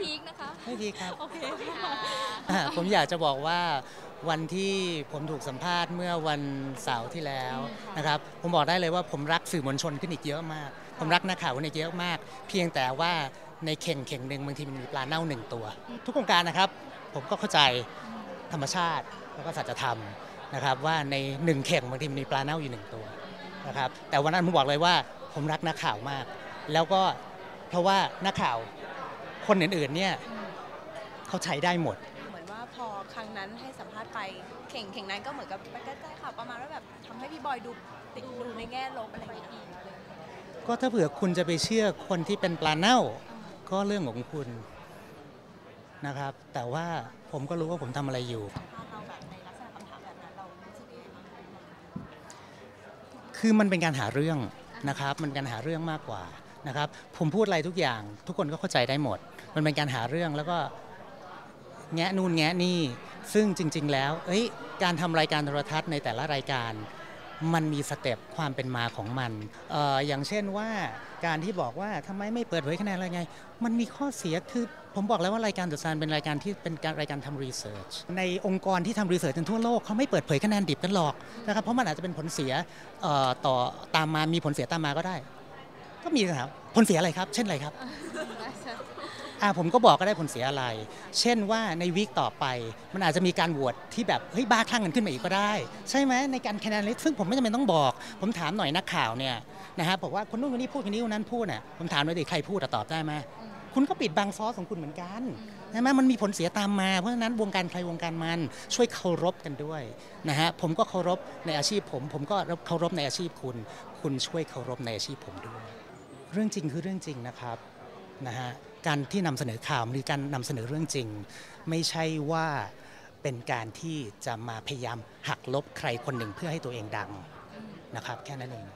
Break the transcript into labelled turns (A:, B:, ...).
A: พีคนะคะ
B: ไม่ดีครับ
A: โอเคค่ะ
B: อ่าผมอยากจะบอกว่าวันที่ผมถูกสัมภาษณ์เมื่อวันเสาร์ที่แล้วนะครับ ผมบอกได้เลยว่าผมรักสื่อมวลชนขึ้นอีกเยอะมาก ผมรักนักข่าวขึ้นอีกเยอะมาก เพียงแต่ว่าในเข่งเข่งหนึ่งบางทีมันมีปลาเน่าหนึ่งตัว ทุกโครงการนะครับ ผมก็เข้าใจธรรมชาติแล้วก็สัจธรรมนะครับ ว่าในหนึ่งเข่งบางทีมันมีปลาเน่าอยู่หนึ่งตัวนะครับแต่วันนั้นผมบอกเลยว่าผมรักนักข่าวมาก แล้วก็เพราะว่านักข่าว คนอื่นๆเนี่ยเขาใช้ได้หมด
C: เหมือนว่าพอครั้งนั้นให้สัมภาษณ์ไปเข่งเข่งนั้นก็เหมือนกับไปใกล้ๆค่ะประมาณว่าแบบทำให้พี่บอยดูติดดูในแง่ลบอะไรอย่างเงี้ย
B: ก็ถ้าเผื่อคุณจะไปเชื่อคนที่เป็นปลาเน่า ก็เรื่องของคุณนะครับ แต่ว่าผมก็รู้ว่าผมทำอะไรอยู่
C: สัมภาษณ์เราแบบในลักษณะคำถามแบบนั้นเรารู้สึกยังไงบ้าง
B: คือมันเป็นการหาเรื่องนะครับ มันการหาเรื่องมากกว่า นะครับผมพูดอะไรทุกอย่าง ทุกคนก็เข้าใจได้หมด มันเป็นการหาเรื่องแล้วก็แงะนู่นแงะนี่ ซึ่งจริง ๆ แล้วเอ้ยการทำรายการโทรทัศน์ในแต่ละรายการ มันมีสเต็ปความเป็นมาของมันอออย่างเช่นว่าการที่บอกว่าทำไมไม่เปิดเผยคะแนนอะไรไง มันมีข้อเสียคือผมบอกแล้วว่ารายการเดอะซันเป็นรายการที่เป็นการรายการทำรีเสิร์ชในองค์กรที่ทำรีเสิร์ชกันทั่วโลกเขาไม่เปิดเผยคะแนนดิบกันหรอกนะครับเพราะมันอาจจะเป็นผลเสียต่อตามมามีผลเสียตามมาก็ได้ ก็มีนะครับผลเสียอะไรครับ เช่นอะไรครับอ่าผมก็บอกก็ได้ผลเสียอะไร เช่นว่าในวีคต่อไป มันอาจจะมีการโหวตที่แบบเฮ้ยบ้าคลั่งกันขึ้นมาอีกก็ได้ ใช่ไหมในการคะแนนลิสต์ซึ่งผมไม่จำเป็นต้องบอก ผมถามหน่อยนักข่าวเนี่ยนะฮะบอกว่าคนนู้นคนนี้พูดคนนี้คนนั้นพูดน่ะผมถามหน่อยดิใครพูดอะตอบได้ไหมคุณก็ปิดบังซอสของคุณเหมือนกันใช่ไหมมันมีผลเสียตามมา เพราะฉะนั้นวงการใครวงการมันช่วยเคารพกันด้วยนะฮะผมก็เคารพในอาชีพผม ผมก็เคารพในอาชีพคุณ คุณช่วยเคารพในอาชีพผมด้วย เรื่องจริงคือเรื่องจริงนะครับนะฮะการที่นำเสนอข่าวหรือการนำเสนอเรื่องจริง ไม่ใช่ว่าเป็นการที่จะมาพยายามหักลบใครคนหนึ่งเพื่อให้ตัวเองดังนะครับ แค่นั้นเอง